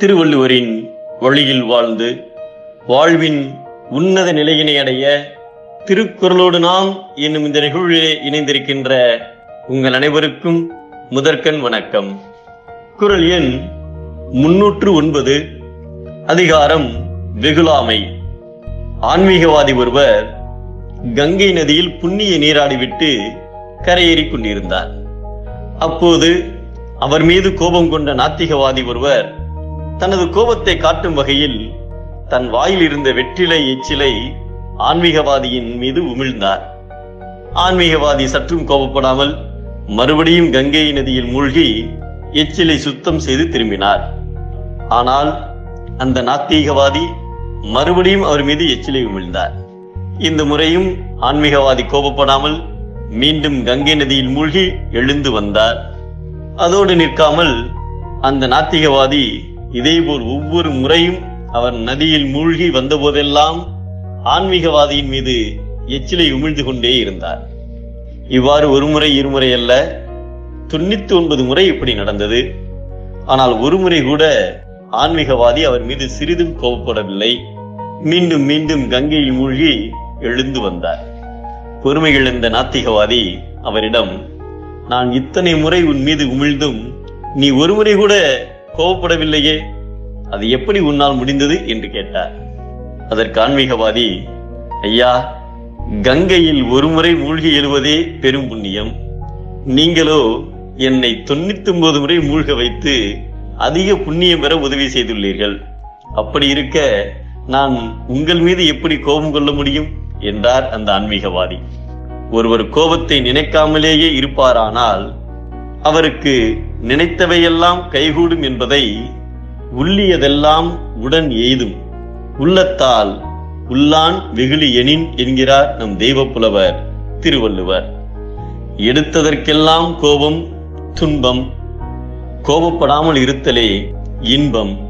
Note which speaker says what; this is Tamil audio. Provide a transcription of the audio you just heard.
Speaker 1: திருவள்ளுவரின் வழியில் வாழ்ந்து வாழ்வின் உன்னத நிலையினை அடைய திருக்குறளோடு நாம் என்னும் இந்த நிகழ்விலே இணைந்திருக்கின்ற உங்கள் அனைவருக்கும் முதற்கண் வணக்கம். குறள் எண் முன்னூற்று ஒன்பது அதிகாரம் வெகுலாமை ஆன்மீகவாதி ஒருவர் கங்கை நதியில் புண்ணிய நீராடிவிட்டு கரையேறி கொண்டிருந்தார். அப்போது அவர் மீது கோபம் கொண்ட நாத்திகவாதி ஒருவர் தனது கோபத்தை காட்டும் வகையில் தன் வாயில் இருந்த வெற்றிலை எச்சிலை ஆன்மீகவாதியின் மீது உமிழ்ந்தார். ஆன்மீகவாதி சற்றும் கோபப்படாமல் மறுபடியும் கங்கை நதியில் மூழ்கி எச்சிலை சுத்தம் செய்து திரும்பினார். ஆனால் அந்த நாத்தீகவாதி மறுபடியும் அவர் மீது எச்சிலை உமிழ்ந்தார். இந்த முறையும் ஆன்மீகவாதி கோபப்படாமல் மீண்டும் கங்கை நதியில் மூழ்கி எழுந்து வந்தார். அதோடு நிற்காமல் அந்த நாத்திகவாதி இதேபோல் ஒவ்வொரு முறையும் அவர் நதியில் மூழ்கி வந்தபோதெல்லாம் ஆன்மீகவாதியின் மீது எச்சிலை உமிழ்ந்து கொண்டே இருந்தார். இவ்வாறு ஒரு முறை இருமுறை அல்ல தொண்ணூத்தி ஒன்பது முறை இப்படி நடந்தது. ஆனால் ஒரு முறை கூட ஆன்மீகவாதி அவர் மீது சிறிதும் கோபப்படவில்லை. மீண்டும் மீண்டும் கங்கையில் மூழ்கி எழுந்து வந்தார். பொறுமை இழந்த நாத்திகவாதி அவரிடம் நான் இத்தனை முறை உன் மீது உமிழ்ந்தும் நீ ஒரு முறை கூட கோபப்படவில்லையே அது எப்படி உன்னால் முடிந்தது என்று கேட்டார். அதற்கு ஆன்மீகவாதி ஐயா கங்கையில் ஒரு முறை மூழ்கி எழுவதே பெரும் புண்ணியம். நீங்களோ என்னை தொண்ணூத்தி ஒன்பது முறை மூழ்க வைத்து அதிக புண்ணியம் பெற உதவி செய்துள்ளீர்கள். அப்படி இருக்க நான் உங்கள் மீது எப்படி கோபம் கொள்ள முடியும்? என்றார் அந்த ஆன்மீகவாதி. ஒருவர் கோபத்தை நினைக்காமலேயே இருப்பாரானால் அவருக்கு நினைத்தவையெல்லாம் கைகூடும் என்பதை உள்ளியதெல்லாம் உடன் எய்தும். உள்ளத்தால் உள்ளான் வெகுளி எனின் என்கிறார் நம் தெய்வ புலவர் திருவள்ளுவர். எடுத்ததற்கெல்லாம் கோபம் துன்பம் கோபப்படாமல் இருத்தலே இன்பம்.